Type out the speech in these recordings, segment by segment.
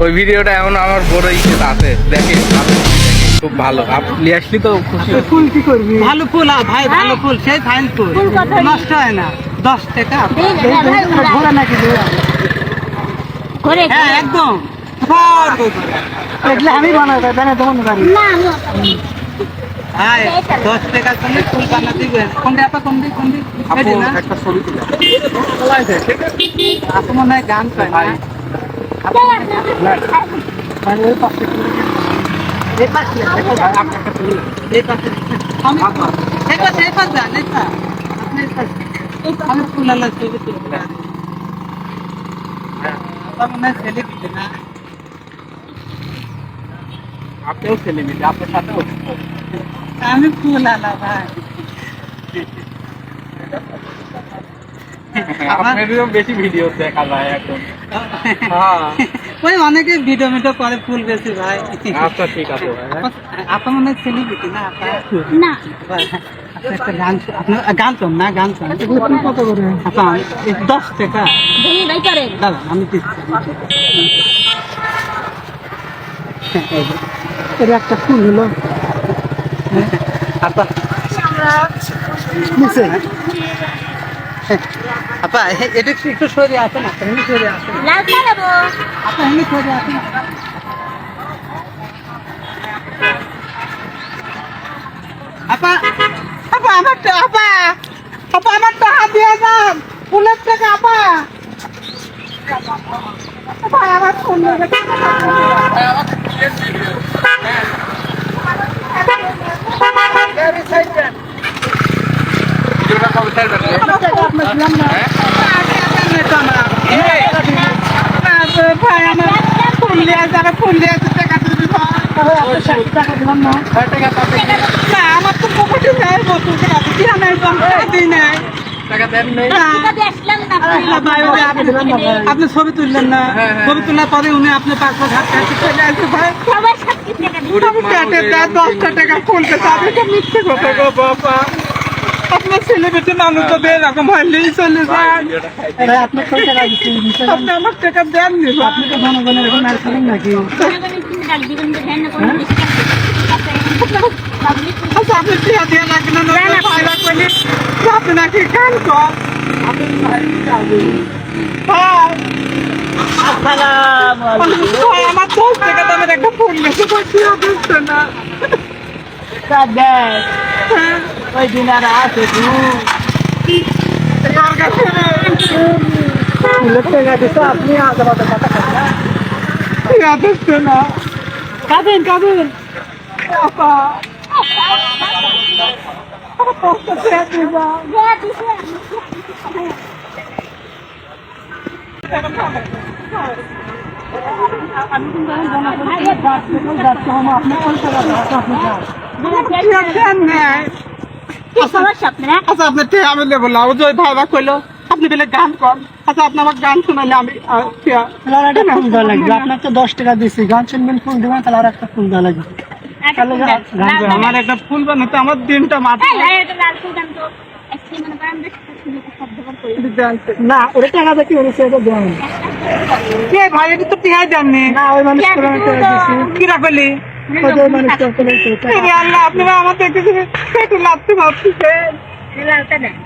ওই ভিডিওটা এখন আমার বড় ইচ্ছে আছে। দেখে খুব ভালো। আপনি আসলি তো খুশি ফুল কি করবি? ভালো ফুল আ, ভাই ভালো ফুল সেই ফাইন ফুল। নষ্ট হয় না। দশ টাকা। ঘোরা নাকি করে হ্যাঁ একদম। এগুলো আমি হ্যাঁ দশ টাকার ফুল বানাতে কোন আপা? একটা ছবি তুলে। আপা মনে হয় গান পায় না মানে ওই পাশে এই পাশে এই পাশে আমি এই পাশে এই পাশে যান এই পাশে আপনি এই পাশে আমি ফুল আলা ছবি তুলতে আপা মনে হয় ছেলে দিতে না আপনিও ছেলে মিলে আপনার সাথে আমি ফুল আলা ভাই আমার আপনারও বেশি ভিডিও দেখা যায় এখন। হ্যাঁ। ওই অনেকে ভিডিও মিডিও করে ফুল বেশি ভাই। আচ্ছা ঠিক আছে হ্যাঁ। মনে হয় সেলিব্রিটি না আপা না। একটা গান গান শোন না গান শোন। ফুল কত করে আপা দশ টাকা। দাদা আমি দিচ্ছি। একটা ফুল হলো। আপা নিচে। আপা এটা একটু সরিয়ে আসেন আপা এমনি সরিয়ে আসেন। লাল এমনি সরিয়ে আসেন আপা। আপা আমার তো আপা আপা আমার তো হাত দিয়ে যান ফুলের থেকে আপা। আপা আমার আমার আমার তো পকেটে নেই দিই নাই আপনি- আপনি ছবি তুললেন না। ছবি তোলার পরে উনি হাত মা পেটে হয়ে দেয় দশটা টাকা খুলতে চাবে তো মিথ্যে কথা গো বাবা আপনার ছেলে বেটে মানুষ তো এরকম হইলেই চলে যান আপনার টাকা আপনি আমার টাকা দেননি ভাই। আপনি তো জনগণের এখন আর খাবেন নাকি না আচ্ছা আপনি টিয়া দিয়ে রাখেন না ভাইরা কইলে আপনি নাকি কর আমার দশ টাকা দামের একটা ফোন টিয়া দিচ্ছে না হ্যাঁ, ওই দিন আর আছে আপনি আমাদের কথা দিচ্ছে না খাবেন খাবেন আপা আমার দশটা টিয়া দিবা দেয়া দিছে টিয়া দেন নাই কি সমস্যা আপনারা আচ্ছা আপনি টিয়া আমি নেব না ওই কইলো আপনি বেলে গান কর। আচ্ছা আপনি আমার গান শোনালে আমি ফুল দেওয়া লাগবে? আপনার তো দশ টাকা দিচ্ছি গান শুনবেন ফুল দেবেন তাহলে আর একটা ফুল দেওয়া লাগবে। আমার একটা ফুল বানাতে আমার দিনটা মাথা মনে না ওটা টাকা দেখি ওটা এটা দেওয়া কে ভাই এটা তো টিয়াই দেননি। না ওই মানুষ করে আমি আল্লাহ আপনারা একটু লাভতে ভাবতেছে লালটা দেন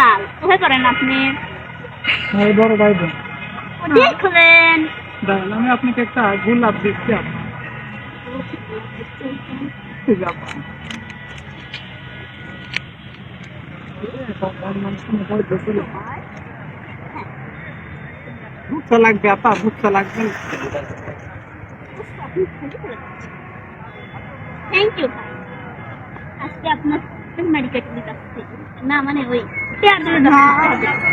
লাল করেন আপনি। এই বড় ভাই বোন দেখলেন দাঁড়ান আমি আপনাকে একটা গোলাপ দিচ্ছি আপা। ঠিক আছে ভুট্টা লাগবে। থ্যাংক ইউ আজকে আপনার নিতে না মানে ওই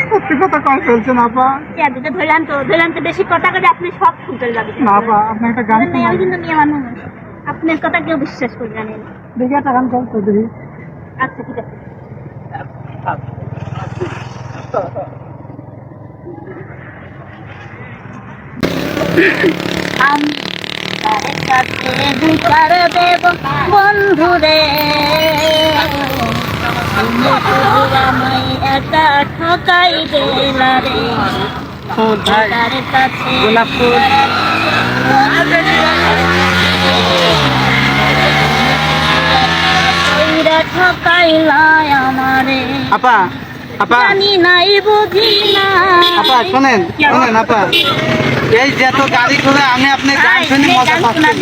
সত্যি কথা কল চলছে আপা। চেয়ার দিতে ধরলাম তো ধরলাম তো বেশি কথা করে আপনি সব না আপা আপনি একটা গান আমি কিন্তু মেয়ে মানুষ। আপনার কথা কেউ বিশ্বাস করে জানেন দেখি একটা গান চলতো দেখি। আচ্ছা ঠিক আছে। কাছে বিচার দেব বন্ধুরে একা ঠকাই গেলা রে গোলাপ ফুল ঠকাইলা আমারে। আপা জানি নাই বুঝি না। আপা শোনেন শোনেন আপা। এই যে তো গাড়ি ঘোড়া আমি আপনি গান শুনি মজা পাচ্ছি।